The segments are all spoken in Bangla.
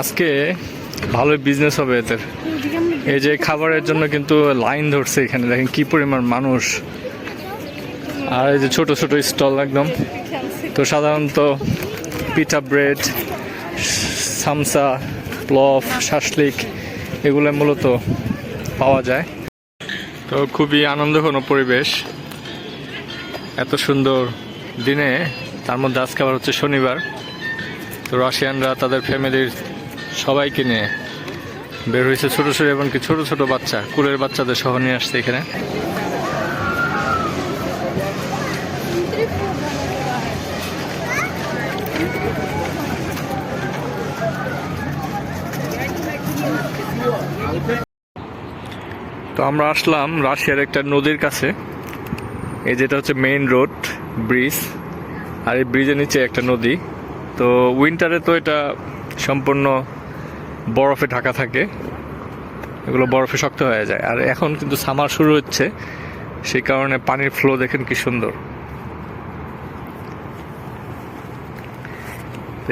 আজকে ভালোই বিজনেস হবে এদের। এই যে খাবারের জন্য কিন্তু লাইন ধরছে এখানে, দেখেন কি পরিমাণ মানুষ। আর এই যে ছোট ছোট স্টল একদম। তো সাধারণত পিঠা ব্রেড সামসা প্লফ শাসলিক এগুলো মূলত পাওয়া যায়। তো খুবই আনন্দঘন পরিবেশ। এত সুন্দর দিনে, তার মধ্যে আজকে আবার হচ্ছে শনিবার। তো রাশিয়ানরা তাদের ফ্যামিলির সবাইকে নিয়ে বের হয়েছে ছোট ছোট এমনকি ছোট ছোট বাচ্চা, কুলের বাচ্চাদের সহ নিয়ে আসছে এখানে। তো আমরা আসলাম রাশিয়ার একটা নদীর কাছে, এই যেটা হচ্ছে মেইন রোড ব্রিজ আর এই ব্রিজের নিচে একটা নদী। তো উইন্টারে তো এটা সম্পূর্ণ বরফে ঢাকা থাকে, এগুলো বরফে শক্ত হয়ে যায়। আর এখন কিন্তু সামার শুরু হচ্ছে সেই কারণে পানির ফ্লো দেখেন কি সুন্দর।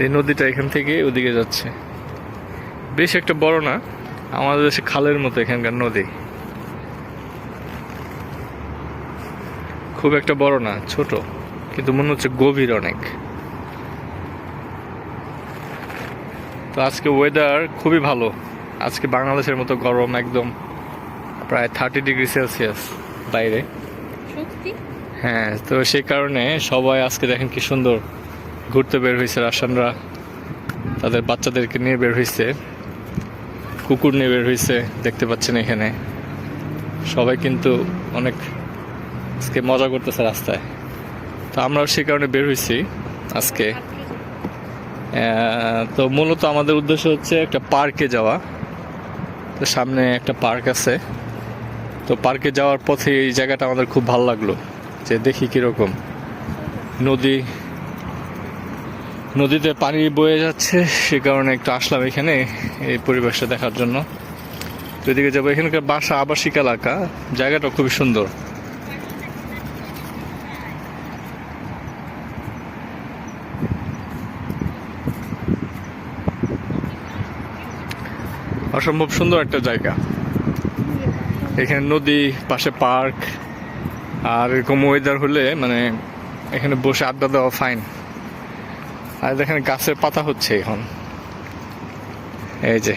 এই নদীটা এখান থেকে ওদিকে যাচ্ছে। বেশ একটা বড় না, আমাদের দেশে খালের মতো এখানকার নদী। খুব একটা বড় না, ছোট, কিন্তু মনে হচ্ছে গভীর অনেক। তো আজকে ওয়েদার খুবই ভালো। আজকে বাংলাদেশের মতো গরম একদম প্রায় থার্টি ডিগ্রি সেলসিয়াস বাইরে। হ্যাঁ তো সেই কারণে সবাই আজকে দেখেন কি সুন্দর ঘুরতে বের হয়েছে। রাশানরা তাদের বাচ্চাদেরকে নিয়ে বের হয়েছে কুকুর নিয়ে বের হয়েছে দেখতে পাচ্ছেন এখানে। সবাই কিন্তু অনেক আজকে মজা করতেছে রাস্তায়। তো আমরাও সেই কারণে বের হয়েছি আজকে। আহ, তো মূলত আমাদের উদ্দেশ্য হচ্ছে একটা পার্কে যাওয়া। তো সামনে একটা পার্ক আছে। তো পার্কে যাওয়ার পথে এই জায়গাটা আমাদের খুব ভালো লাগল যে দেখি কীরকম। নদী, নদীতে পানি বয়ে যাচ্ছে, সে কারণে একটু আসলাম এখানে এই পরিবেশটা দেখার জন্য। এদিকে যাব, এখানকার বাসা আবাসিক এলাকা, জায়গাটা খুবই সুন্দর। অসম্ভব সুন্দর একটা জায়গা। এখানে নদী, পাশে পার্ক, আর এরকম ওয়েদার হলে মানে এখানে বসে আড্ডা দেওয়া ফাইন আর দেখেন গাছের পাতা হচ্ছে এখন। এই যে,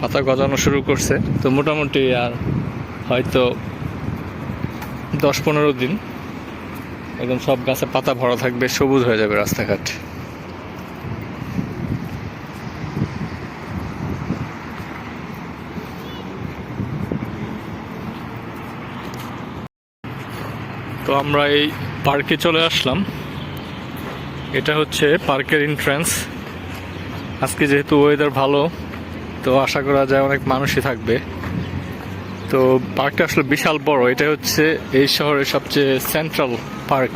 পাতা গজানো শুরু করছে। তো মোটামুটি আর হয়তো দশ পনেরো দিন, একদম সব গাছে পাতা ভরা থাকবে, সবুজ হয়ে যাবে রাস্তাঘাট। তো আমরা এই পার্কে চলে আসলাম। এটা হচ্ছে পার্কের এন্ট্রান্স আজকে যেহেতু ওয়েদার ভালো, তো আশা করা যায় অনেক মানুষই থাকবে। তো পার্কটা আসলে বিশাল বড়, এটা হচ্ছে এই শহরের সবচেয়ে সেন্ট্রাল পার্ক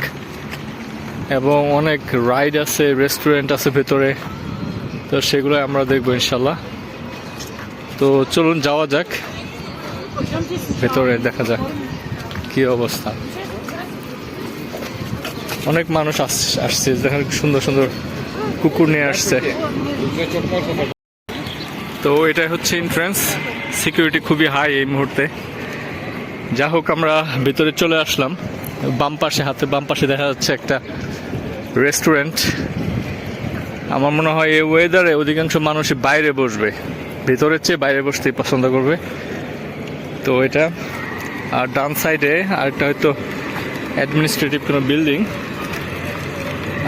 এবং অনেক রাইড আছে রেস্টুরেন্ট আছে ভেতরে। তো সেগুলো আমরা দেখব ইনশাল্লাহ তো চলুন যাওয়া যাক। ভেতরে দেখা যাক কি অবস্থা। অনেক মানুষ আস- আসছে, দেখেন সুন্দর সুন্দর কুকুর নিয়ে আসছে। তো এটা হচ্ছে এন্ট্রান্স সিকিউরিটি খুবই হাই এই মুহূর্তে। যা হোক, আমরা ভিতরে চলে আসলাম। বাম পাশে, হাতে বাম পাশে দেখা যাচ্ছে একটা রেস্টুরেন্ট আমার মনে হয় এই ওয়েদারে অধিকাংশ মানুষ বাইরে বসবে। ভিতরের চেয়ে বাইরে বসতেই পছন্দ করবে। তো এটা, আর ডান সাইডে আরেকটা হয়তো অ্যাডমিনিস্ট্রেটিভ কোনো বিল্ডিং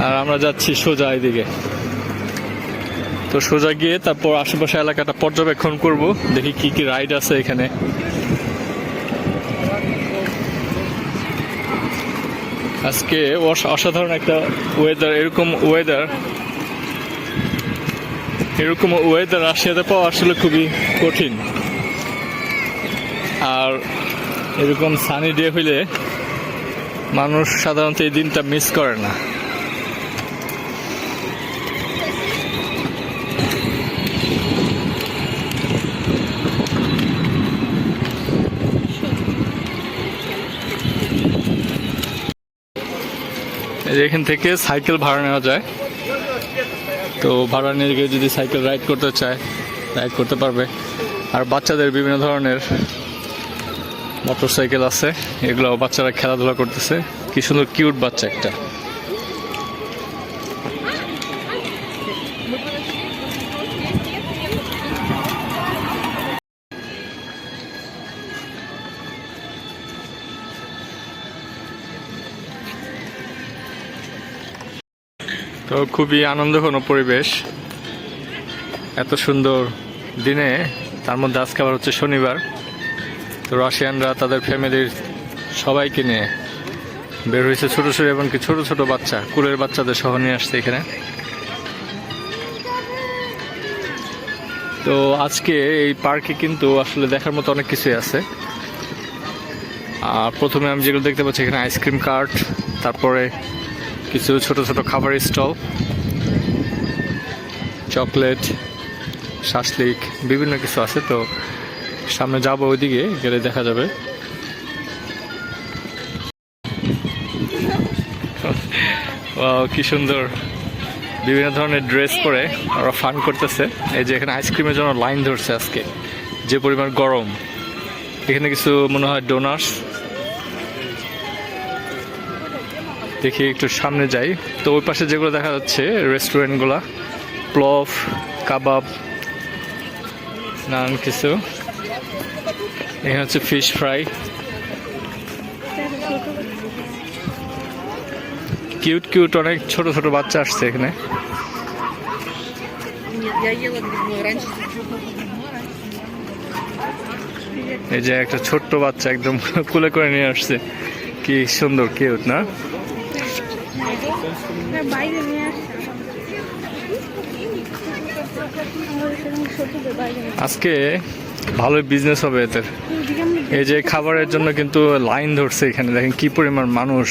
আর আমরা যাচ্ছি সোজা এদিকে। তো সোজা গিয়ে তারপর আশেপাশে এলাকাটা পর্যবেক্ষণ করব, দেখি কি কি রাইড আছে এখানে। আজকে অস- অসাধারণ একটা ওয়েদার এরকম ওয়েদার এরকম ওয়েদার রাশিয়াতে পাওয়া আসলে খুবই কঠিন। আর এরকম সানি ডে হইলে মানুষ সাধারণত এই দিনটা মিস করে না। এখান থেকে সাইকেল ভাড়া নেওয়া যায়। তো ভাড়া নিয়ে গিয়ে যদি সাইকেল রাইড করতে চায়, রাইড করতে পারবে। আর বাচ্চাদের বিভিন্ন ধরনের মোটর সাইকেল আছে, এগুলো বাচ্চারা খেলাধুলা করতেছে। কি সুন্দর কিউট বাচ্চা একটা। তো খুবই আনন্দঘন পরিবেশ। এত সুন্দর দিনে, তার মধ্যে আজকে আবার হচ্ছে শনিবার। তো রাশিয়ানরা, তাদের ফ্যামিলির সবাইকে নিয়ে বের হয়েছে ছোটো ছোটো এবং কি ছোটো ছোট বাচ্চা, কুলের বাচ্চাদের সহ নিয়ে আসছে এখানে। তো আজকে এই পার্কে কিন্তু আসলে দেখার মতো অনেক কিছুই আছে। আর প্রথমে আমি যেগুলো দেখতে পাচ্ছি, এখানে আইসক্রিম কার্ট, তারপরে কিছু ছোট ছোট খাবারের স্টল, চকলেট, শাসলিক, বিভিন্ন কিছু আছে, তো সামনে যাব ওইদিকে, গেলে দেখা যাবে। কি সুন্দর। বিভিন্ন ধরনের ড্রেস পরে ওরা ফান করতেছে। এই যে এখানে আইসক্রিমের জন্য লাইন ধরছে আজকে, যে পরিমাণ গরম। এখানে কিছু মনে হয় ডোনার্স। দেখি একটু সামনে যাই। তো ওই পাশে যেগুলো দেখা যাচ্ছে রেস্টুরেন্টগুলো প্লফ কাবাব নান কিছু। এখানে হচ্ছে ফিশ ফ্রাই কিউট কিউট অনেক ছোট ছোট বাচ্চা আসছে এখানে। এই যে একটা ছোট্ট বাচ্চা একদম কোলে করে নিয়ে আসছে। কি সুন্দর কিউট না? আজকে ভালোই বিজনেস হবে এদের। এই যে খাবারের জন্য কিন্তু লাইন ধরছে এখানে, দেখেন কি পরিমাণ মানুষ।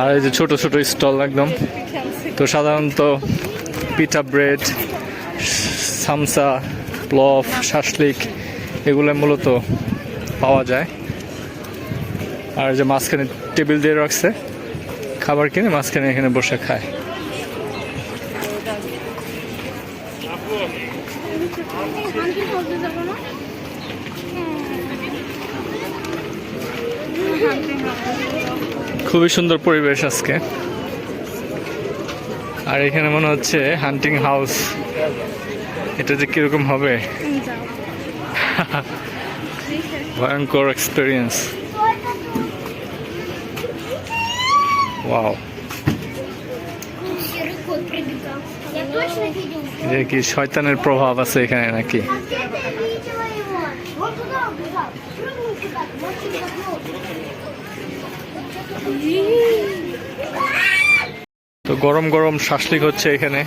আর এই যে ছোট ছোট স্টল একদম। তো সাধারণত পিঠা ব্রেড সামসা প্লফ শাসলিক এগুলো মূলত পাওয়া যায়। আর যে মাঝখানে টেবিল দিয়ে রাখছে। খাবার কিনে মাঝখানে এখানে বসে খায়। খুবই সুন্দর পরিবেশ আজকে। আর এখানে মনে হচ্ছে হান্টিং হাউস এটা যে কীরকম হবে? ভয়ঙ্কর এক্সপিরিয়েন্স ওয়াও Серый кот прибегал. Я точно видел. যে কি শয়তানের প্রভাব আছে এখানে নাকি Я видела его. Он туда убежал. Прыгнул туда. Вот сюда. তো গরম গরম শাসলিক হচ্ছে এখানে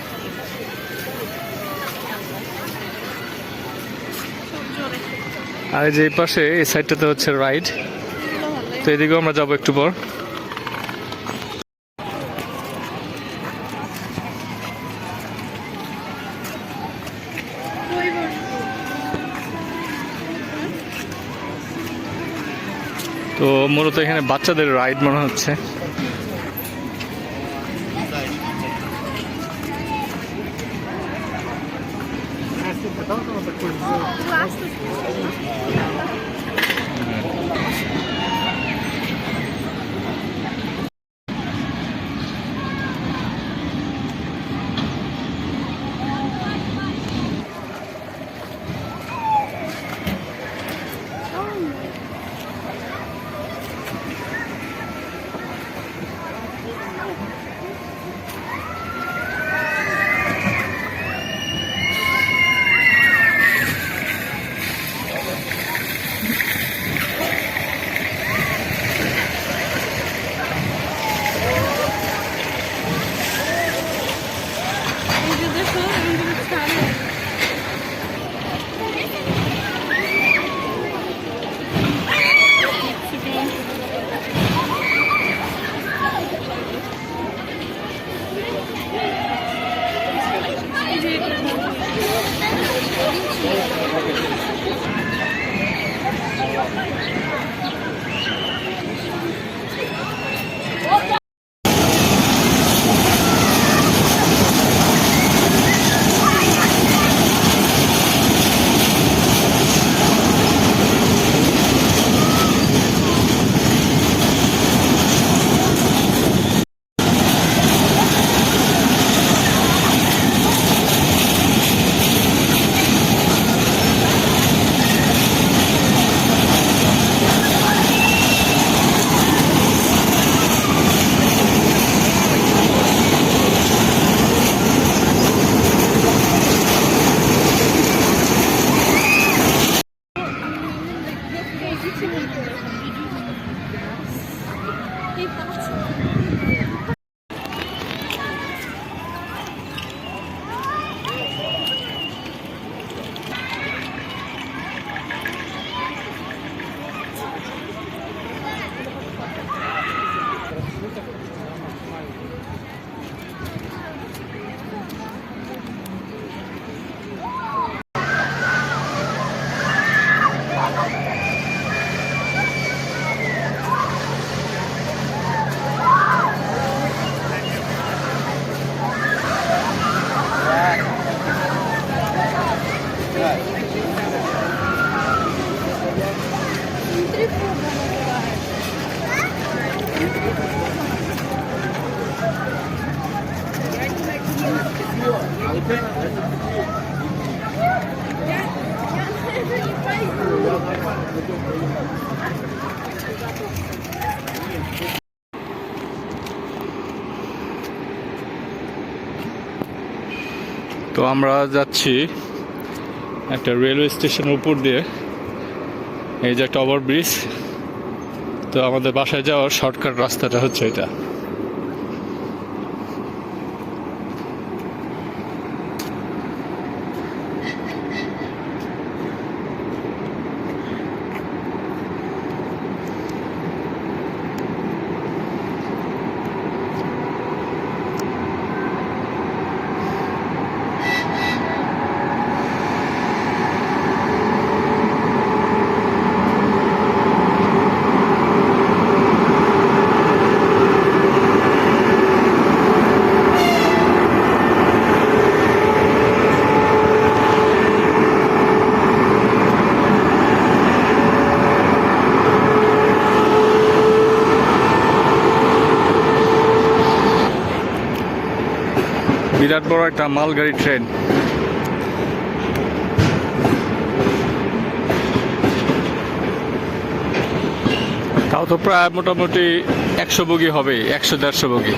আর এই যে এই পাশে এই সাইডটাতে হচ্ছে রাইড তো এদিকেও আমরা যাবো একটু পর মূলত এখানে বাচ্চাদের রাইড মনে হচ্ছে। এই তো আমরা যাচ্ছি একটা রেলওয়ে স্টেশনের উপর দিয়ে। এই যে একটা ওভারব্রিজ তো আমাদের বাসায় যাওয়ার শর্টকাট রাস্তাটা হচ্ছে এটা। বিরাট বড় একটা মালগাড়ি ট্রেন। তাও তো প্রায় মোটামুটি একশো বগি হবে, একশো দেড়শো বগি।